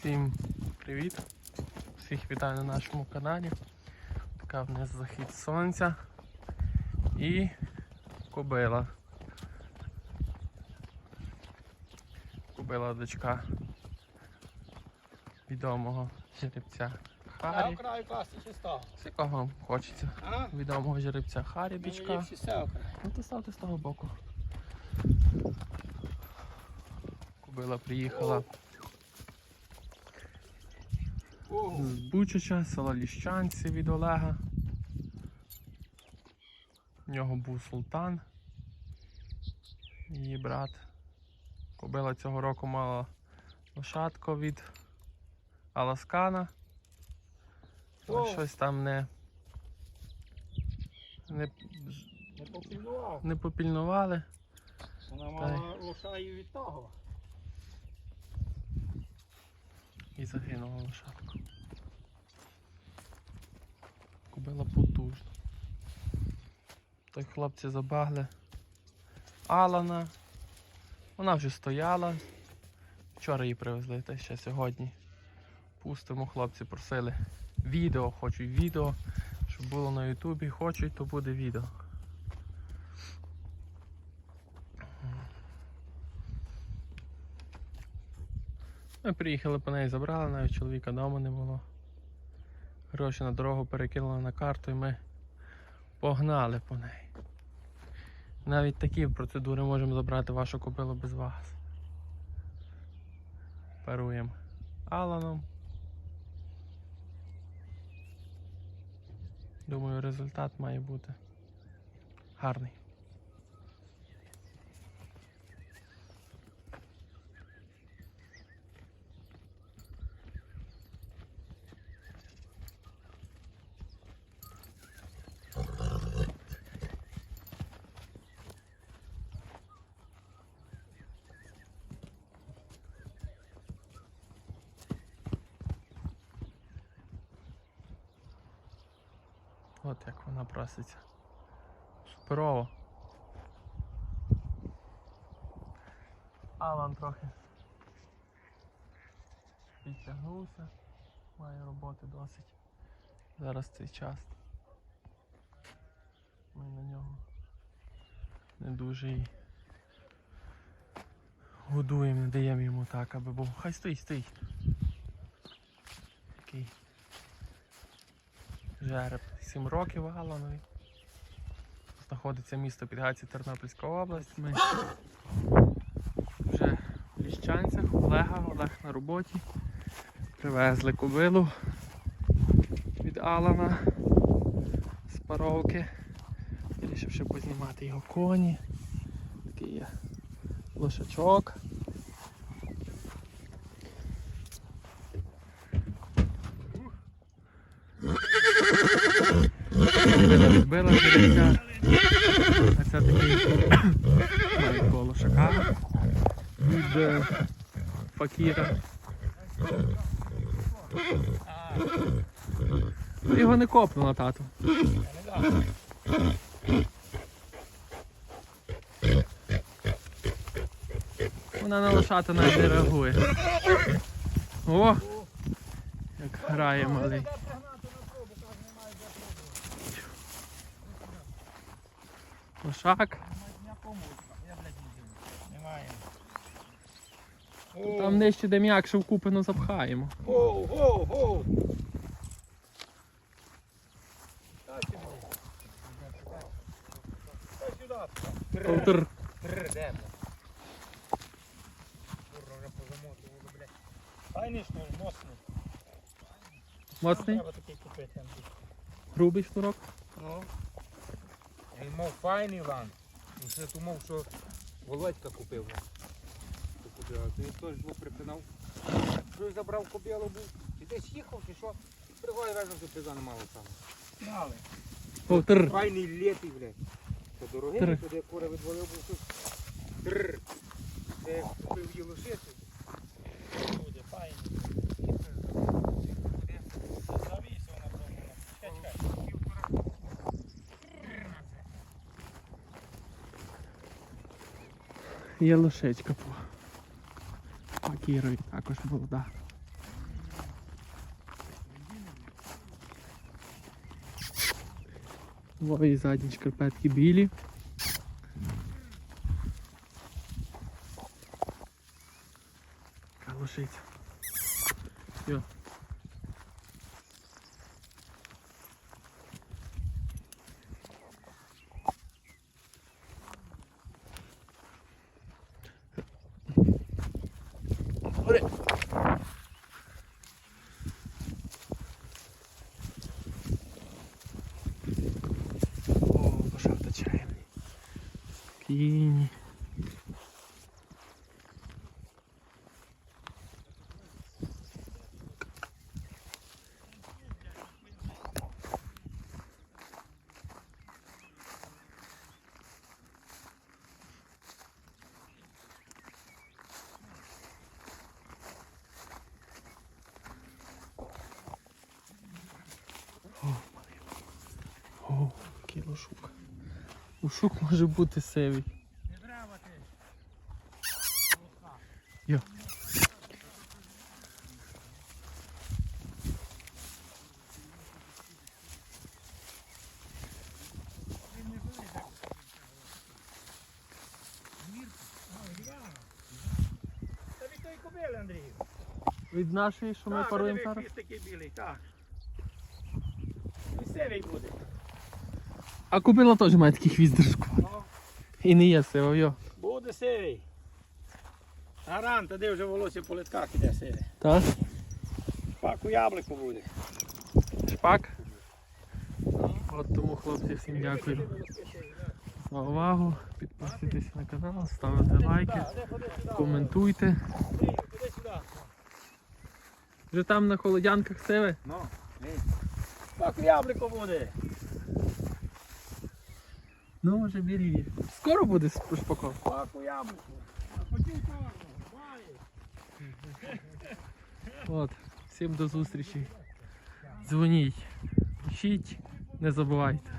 Всім привіт! Всіх вітаю на нашому каналі. Така в нас захід сонця і кобила. Кобила дочка відомого жеребця Харі. став? З якого хочеться. Відомого жеребця Харі окрай. Ну то ставте з того боку. Кобила приїхала. З Бучача, села Ліщанці від Олега. У нього був султан, її брат. Кобила цього року мала лошадку від Аласкана. Але щось там не, не, не попільнували. Вона мала лоша і від того. І загинула лошадку. Кобила потужна. Той хлопці забагли Алана. Вона вже стояла. Вчора її привезли, та ще сьогодні. Пустимо, хлопці просили відео, хочуть відео, щоб було на Ютубі, хочуть, то буде відео. Ми приїхали по неї, забрали, навіть чоловіка вдома не було. Гроші на дорогу перекинули на карту і ми погнали по неї. Навіть такі процедури можемо забрати вашу кобилу без вас. Паруємо Аланом. Думаю, результат має бути гарний. От як вона проситься. Суперово. Алан трохи підтягнувся. Має роботи досить. Зараз цей час. Ми на нього не дуже і годуємо, не даємо йому так, аби був. Хай стоїть, стоїть. Такий жереб 7 років Аланові. Знаходиться місто Підгаці, Тернопільська область. Ми вже в Ліщанцях, Олега, Олег на роботі. Привезли кобилу від Алана з паровки. Вирішив ще познімати його коні. Такий є лошачок. Била відбила жеребця. А це такий маленького лошака від е, факіра. Його не копнула, тату. Вона на лошата навіть не реагує. О! Як грає малий. Лошак. Немає. Там нижче де м'якше в купину запхаємо. Гоу, гоу, гоу. Дай сюди. Дай сюди. Ковтр. Тррр, де? Курва, вже позамотували, блядь. Файний шнур, моцний. Моцний, грубий шнурок. Ну. Мов файний лан. Він ще думав, що Володька купив. Кобилу. Теж був припинав. Що забрав кобилу був. І десь їхав, чи що. Приходить разом, що пиза не мало саме. Дали. Ковтр. Файний літий, блядь. Це дорогий, туди кури відвалив був тут. Тррр. Це як купив її лошити. Буде файний. є лошечка по Макірові також була, да. Ой, задні шкарпетки білі. Така лошиця. Йо. Кінь. Лошук може бути сивий. Не треба ти. Йо. Від нашої, що ми паруємо зараз. хвіст такий білий, так. І сивий буде. А купила теж має такий хвіст держку. Ну, І не є сива, йо. буде сивий. Гарант, де вже волосся по литках іде сиве. Так? Паку яблуко буде. Шпак. От тому хлопці всім дякую за увагу. Підписуйтесь на канал, ставте лайки, коментуйте. Вже там на холодянках сиве. Ну, Паку яблуко буде. Ну, вже бери. Скоро буде шпаковка? Паку яблуку. А чорного, має. От, всім до зустрічі. Дзвоніть, пишіть, не забувайте.